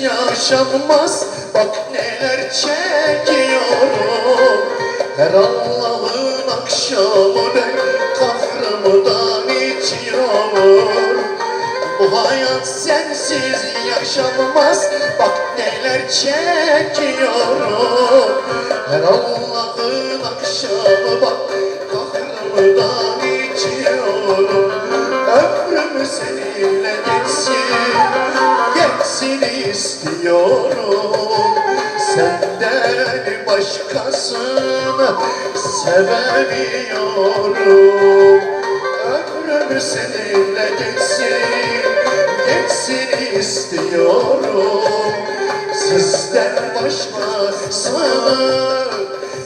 yaşanmaz Bak neler çekiyorum. Her Allah'ın akşamı ben kahrımdan içiyorum. Bu hayat sensiz yaşanmaz. Bak neler çekiyorum istiyorum Senden başkasını sevemiyorum. Ömrüm seninle geçsin. Geçsin istiyorum. Sizden başkasını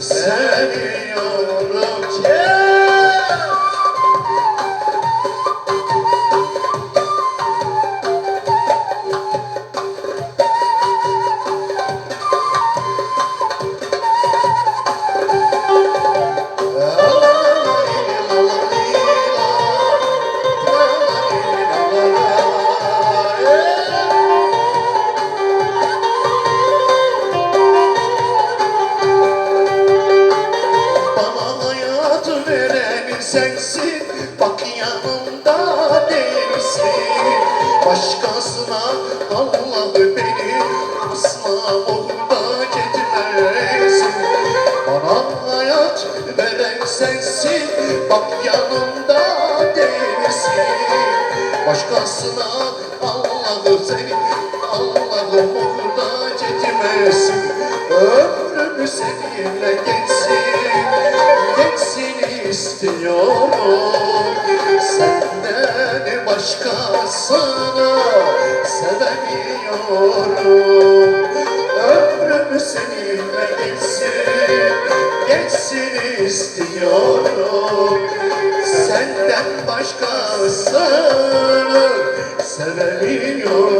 seviyorum sensin Bak yanımda değilsin Başkasına Allah beni Asla muhtaç etmesin Bana hayat veren sensin Bak yanımda değilsin Başkasına Allah'ım seni Allah'ım muhtaç etmesin Ömrüm seninle geçsin Geçsin istiyorum Senden başkasını sevemiyorum. Ömrüm seninle geçsin Geçsin istiyorum. Senden başkasını sevemiyorum